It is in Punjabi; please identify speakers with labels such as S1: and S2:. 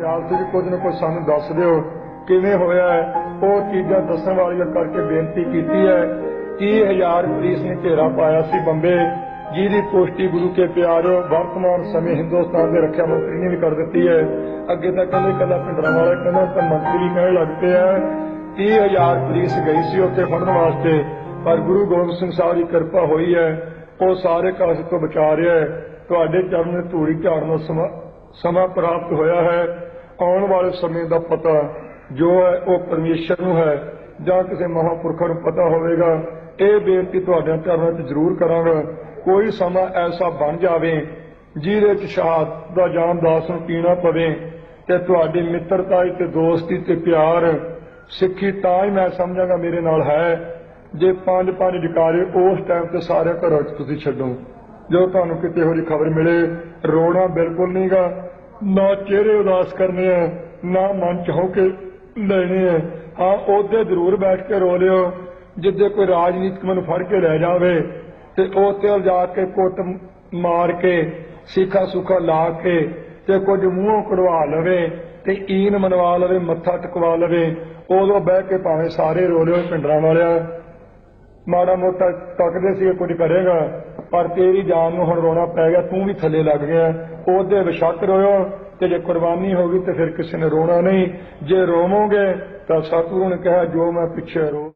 S1: ਖਿਆਲ ਸੀ ਕੁਝ ਨਾ ਕੁਝ ਸਾਨੂੰ ਦੱਸ ਦਿਓ, ਕਿਵੇਂ ਹੋਇਆ ਉਹ ਚੀਜ਼ਾਂ ਦੱਸਣ ਵਾਲੀਆਂ ਕਰਕੇ ਬੇਨਤੀ ਕੀਤੀ ਹੈ 30000 ਪੁਲਿਸ ਨੇ ਘੇਰਾ ਪਾਇਆ ਸੀ ਬੰਬੇ, ਜਿਹਦੀ ਪੁਸ਼ਟੀ ਗੁਰੂ ਕੇ ਪਿਆਰੋ ਵਰਤਮਾਨ ਸਮੇਂ ਹਿੰਦੁਸਤਾਨ ਦੇ ਰੱਖਿਆ ਮੰਤਰੀ ਨੇ ਵੀ ਕਰ ਦਿੱਤੀ ਹੈ। ਅੱਗੇ ਤਾਂ ਕਹਿੰਦੇ ਕੱਲਾ ਪਿੰਡਰਾਂ ਵਾਲਾ ਕਹਿੰਦਾ ਤਾਂ ਮੰਤਰੀ ਕਹਿਣ ਲੱਗ ਪਿਆ ਆ 30000 ਪੁਲਿਸ ਗਈ ਸੀ ਉੱਥੇ ਫੜਨ ਵਾਸਤੇ, ਪਰ ਗੁਰੂ ਗੋਬਿੰਦ ਸਿੰਘ ਸਾਹਿਬ ਦੀ ਕਿਰਪਾ ਹੋਈ ਹੈ, ਉਹ ਸਾਰੇ ਕਾਸ਼ ਤੋਂ ਬਚਾ ਰਿਹਾ ਹੈ। ਤੁਹਾਡੇ ਚਰਨ ਧੂੜੀ ਝਾੜਨ ਨੂੰ ਸਮਾਂ ਪ੍ਰਾਪਤ ਹੋਇਆ ਹੈ, ਆਉਣ ਵਾਲੇ ਸਮੇਂ ਦਾ ਪਤਾ ਜੋ ਹੈ ਉਹ ਪਰਮੇਸ਼ਰ ਨੂੰ ਹੈ ਜਾਂ ਕਿਸੇ ਮਹਾਪੁਰਖ ਨੂੰ ਪਤਾ ਹੋਵੇਗਾ। ਇਹ ਬੇਨਤੀ ਤੁਹਾਡੇ ਚਰਨਾਂ 'ਚ ਜ਼ਰੂਰ ਕਰਾਂਗਾ। ਕੋਈ ਸਮਾਂ ਐਸਾ ਬਣ ਜਾਵੇ ਜਿਹਦੇ 'ਚ ਸ਼ਹਾਦਤ ਦਾ ਜਾਨ ਦਾਸ ਨੂੰ ਪੀਣਾ ਪਵੇ ਤੇ ਤੁਹਾਡੀ ਮਿੱਤਰਤਾ ਤੇ ਦੋਸਤੀ ਤੇ ਪਿਆਰ ਸਿੱਖੀ ਤਾਂ ਹੀ ਮੈਂ ਸਮਝਾਂਗਾ ਮੇਰੇ ਨਾਲ ਹੈ। ਜੇ ਪੰਜ ਪੰਜ ਜਕਾਰੇ ਉਸ ਟਾਈਮ ਤੇ ਸਾਰੇ ਘਰਾਂ 'ਚ ਤੁਸੀਂ ਛੱਡੋ। ਜੋ ਤੁਹਾਨੂੰ ਕਿਤੇ ਹੋਰੀ ਖਬਰ ਮਿਲੇ, ਰੋਣਾ ਬਿਲਕੁਲ ਨਹੀਂਗਾ ਨਾ ਚਿਹਰੇ ਉਦਾਸ ਕਰਨੇ ਆ, ਨਾ ਮਨ ਚ ਕੇ ਲੈਣੇ ਆ। ਹਾਂ, ਉਹਦੇ ਜ਼ਰੂਰ ਬੈਠ ਕੇ ਰੋ ਲਿਓ। ਜਿੱਦੇ ਕੋਈ ਰਾਜਨੀਤਿਕ ਨੂੰ ਫੜ ਕੇ ਲੈ ਜਾਵੇ, ਤੇ ਉਹ ਤੇ ਜਾ ਕੇ ਕੁੱਟ ਮਾਰ ਕੇ, ਸਿੱਖਾ ਸੁਖਾ ਲਾ ਕੇ, ਤੇ ਕੁਝ ਮੂੰਹੋਂ ਕਢਵਾ ਲਵੇ, ਤੇ ਈਨ ਮਨਵਾ ਲਵੇ, ਮੱਥਾ ਟਕਵਾ ਲਵੇ, ਉਦੋਂ ਬਹਿ ਕੇ ਭਾਵੇਂ ਸਾਰੇ ਰੋ ਲਿਓ ਪਿੰਡਰਾਂ ਵਾਲਿਆ। ਮਾੜਾ ਮੋਟਾ ਤੱਕਦੇ ਸੀ ਕੁਝ ਕਰੇਗਾ। ਪਰ ਤੇਰੀ ਜਾਨ ਨੂੰ ਹੁਣ ਰੋਣਾ ਪੈ ਗਿਆ, ਤੂੰ ਵੀ ਥੱਲੇ ਲੱਗ ਗਿਆ। ਉਹਦੇ ਵਿਸ਼ੱਕ ਰੋਇਓ ਤੇ ਜੇ ਕੁਰਬਾਨੀ ਹੋ ਗਈ ਤੇ ਫਿਰ ਕਿਸੇ ਨੇ ਰੋਣਾ ਨਹੀਂ। ਜੇ ਰੋਵੋਗੇ ਤਾਂ ਸਤਿਗੁਰੂ ਨੇ ਕਿਹਾ, ਜੋ ਮੈਂ ਪਿੱਛੇ ਰੋ